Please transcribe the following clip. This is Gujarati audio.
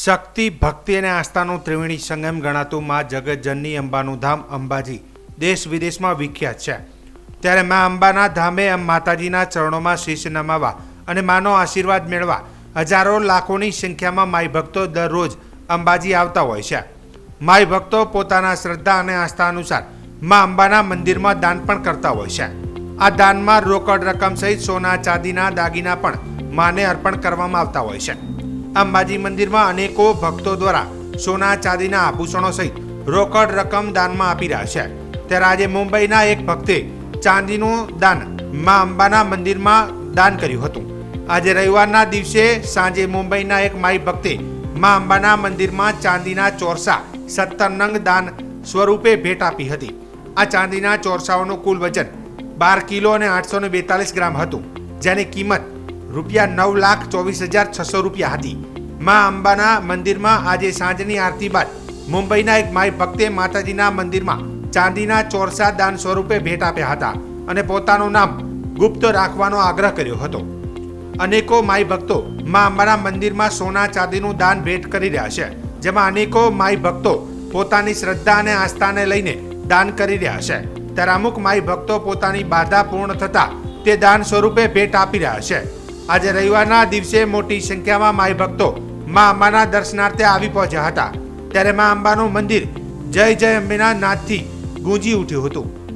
શક્તિ, ભક્તિ અને આસ્થાનું ત્રિવેણી સંગમ ગણાતું મા જગતજનની અંબાનું ધામ અંબાજી દેશ વિદેશમાં વિખ્યાત છે. ત્યારે મા અંબાના ધામે માતાજીના ચરણોમાં શીશ નમાવા અને માનો આશીર્વાદ મેળવા હજારો લાખોની સંખ્યામાં માઈ ભક્તો દરરોજ અંબાજી આવતા હોય છે. માઈ ભક્તો પોતાના શ્રદ્ધા અને આસ્થા અનુસાર મા અંબાના મંદિરમાં દાન પણ કરતા હોય છે. આ દાનમાં રોકડ રકમ સહિત સોના, ચાંદીના, દાગીના પણ માને અર્પણ કરવામાં આવતા હોય છે. અંબાજી મંદિરમાં અનેકો ભક્તો દ્વારા સોના ચાંદીના આભૂષણો સહિત રોકડ રકમ દાનમાં આપી રહ્યા છે. ત્યારે આજે મુંબઈના એક ભક્તે ચાંદીનું દાન મા અંબાના મંદિરમાં દાન કર્યું હતું. આજે રવિવારના દિવસે સાંજે મુંબઈના એક માઈ ભક્તે મા અંબાના મંદિરમાં ચાંદીના ચોરસા સત્તરનંગ દાન સ્વરૂપે ભેટ આપી હતી. આ ચાંદીના ચોરસાઓનું કુલ વજન બાર કિલો અને આઠસો બેતાલીસ ગ્રામ હતું, જેની કિંમત રૂપિયા નવ લાખ ચોવીસ હજાર છસો રૂપિયા હતી. મા અંબાના મંદિરમાં આજે સાંજની આરતી બાદ મુંબઈના એક માઈ ભક્તે માતાજીના મંદિરમાં ચાંદીના ચોરસા દાન સ્વરૂપે ભેટ આપ્યા હતા અને પોતાનું નામ ગુપ્ત રાખવાનો આગ્રહ કર્યો હતો. અનેકો માઈ ભક્તો મા અંબાના મંદિરમાં સોના ચાંદીનું દાન ભેટ કરી રહ્યા છે, જેમાં અનેકો માઈ ભક્તો પોતાની શ્રદ્ધા અને આસ્થાને લઈને દાન કરી રહ્યા છે. ત્યારે અમુક માઈ ભક્તો પોતાની બાધા પૂર્ણ થતા તે દાન સ્વરૂપે ભેટ આપી રહ્યા છે. આજે રવિવારના દિવસે મોટી સંખ્યામાં માઈ ભક્તો મા અંબાના દર્શનાર્થે આવી પહોંચ્યા હતા. ત્યારે મા અંબાનું મંદિર જય જય અંબેના નાદથી ગૂંજી ઉઠ્યું હતું.